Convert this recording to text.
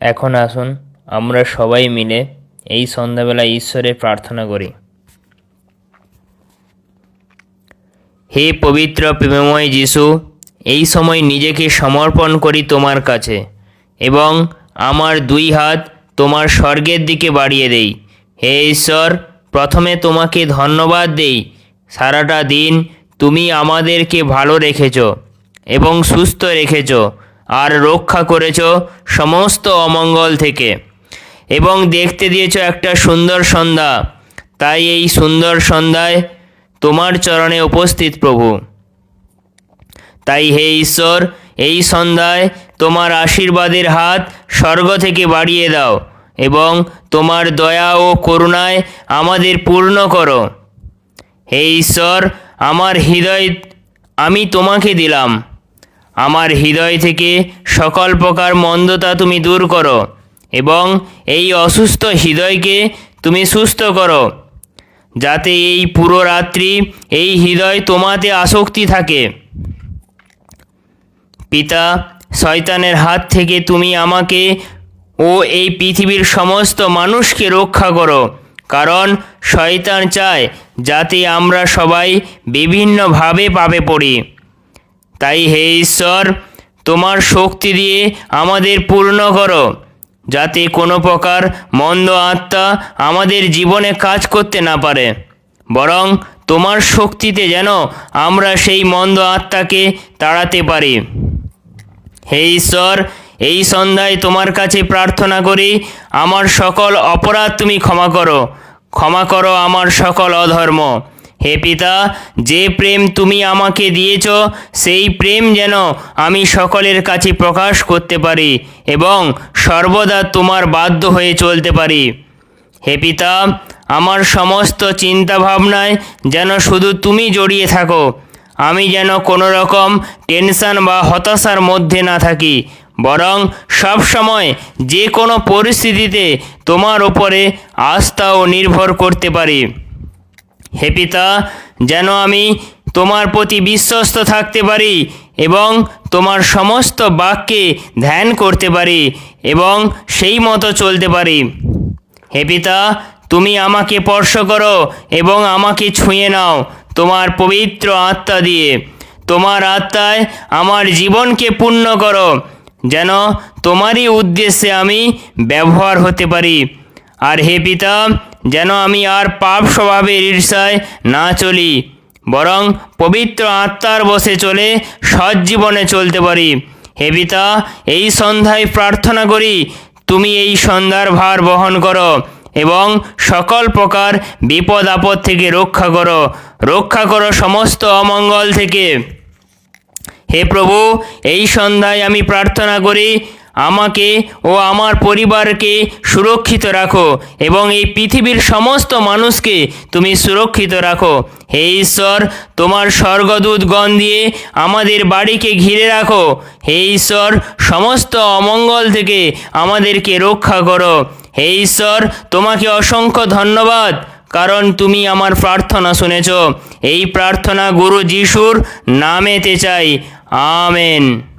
এখন আসুন, আমরা সবাই মিলে এই সন্ধ্যাবেলা ঈশ্বরের প্রার্থনা করি। হে পবিত্র প্রেমময় যিশু, এই সময় নিজেকে সমর্পণ করি তোমার কাছে এবং আমার দুই হাত তোমার স্বর্গের দিকে বাড়িয়ে দেই। হে ঈশ্বর, প্রথমে তোমাকে ধন্যবাদ দেই। সারাটা দিন তুমি আমাদেরকে ভালো রেখেছ এবং সুস্থ রেখেছ। আর রক্ষা করেছ সমস্ত অমঙ্গল থেকে। এবং দেখতে দিয়েছ একটা সুন্দর সন্ধ্যা। তাই এই সুন্দর সন্ধ্যায় তোমার চরণে উপস্থিত প্রভু। তাই হে ঈশ্বর, এই সন্ধ্যায় তোমার আশীর্বাদের হাত স্বর্গ থেকে বাড়িয়ে দাও এবং তোমার দয়া ও করুণায় আমাদের পূর্ণ করো। হে ঈশ্বর, আমার হৃদয় আমি তোমাকে দিলাম। আমার হৃদয় থেকে সকল প্রকার মন্দতা তুমি দূর করো এবং এই অসুস্থ হৃদয়কে তুমি সুস্থ করো, যাতে এই পুরো রাত্রি এই হৃদয় তোমাতে আসক্তি থাকে। পিতা, শয়তানের হাত থেকে তুমি আমাকে ও এই পৃথিবীর সমস্ত মানুষকে রক্ষা করো, কারণ শয়তান চায় যাতে আমরা সবাই বিভিন্নভাবে পাবে পড়ি। তাই হে ঈশ্বর, তোমার শক্তি দিয়ে আমাদের পূর্ণ করো, যাতে কোনো প্রকার মন্দ আত্মা আমাদের জীবনে কাজ করতে না পারে। বরং তোমার শক্তিতে যেন আমরা সেই মন্দ আত্মাকে তাড়াতে পারি। হে ঈশ্বর, এই সন্ধ্যায় তোমার কাছে প্রার্থনা করি, আমার সকল অপরাধ তুমি ক্ষমা করো। ক্ষমা করো আমার সকল অধর্ম। হে পিতা, যে প্রেম তুমি আমাকে দিয়েছ, সেই প্রেম যেন আমি সকলের কাছে প্রকাশ করতে পারি এবং সর্বদা তোমার বাধ্য হয়ে চলতে পারি। হে পিতা, আমার সমস্ত চিন্তা ভাবনায় যেন শুধু তুমি জড়িয়ে থাকো। আমি যেন কোনো রকম টেনশন বা হতাশার মধ্যে না থাকি, বরং সব সময় যে কোনো পরিস্থিতিতে তোমার ওপরে আস্থা ও নির্ভর করতে পারি। হে পিতা, যেন আমি তোমার প্রতি বিশ্বস্ত থাকতে পারি এবং তোমার সমস্ত বাক্যে ধ্যান করতে পারি এবং সেই মতো চলতে পারি। হে পিতা, তুমি আমাকে স্পর্শ করো এবং আমাকে ছুঁয়ে নাও তোমার পবিত্র আত্মা দিয়ে। তোমার আত্মায় আমার জীবনকে পূর্ণ করো, যেন তোমারই উদ্দেশ্যে আমি ব্যবহার হতে পারি। আর হে পিতা যেন আমি আর পাপ স্বভাবের ঈর্ষায় না চলি, বরং পবিত্র আত্মার বসে চলে সজ্জীবনে চলতে পারি। হে পিতা, এই সন্ধ্যায় প্রার্থনা করি, তুমি এই সন্ধ্যার ভার বহন করো এবং সকল প্রকার বিপদ আপদ থেকে রক্ষা করো রক্ষা করো সমস্ত অমঙ্গল থেকে। হে প্রভু, এই সন্ধ্যায় আমি প্রার্থনা করি আমাকে ও আমার পরিবারকে সুরক্ষিত রাখো এবং এই পৃথিবীর সমস্ত মানুষকে তুমি সুরক্ষিত রাখো। হে ঈশ্বর, তোমার স্বর্গদূতগণ দিয়ে আমাদের বাড়িকে ঘিরে রাখো। হে ঈশ্বর, সমস্ত অমঙ্গল থেকে আমাদেরকে রক্ষা করো। হে ঈশ্বর, তোমাকে অসংখ্য ধন্যবাদ, কারণ তুমি আমার প্রার্থনা শুনেছ। এই প্রার্থনা গুরু যিশুর নামেতে চাই। আমেন।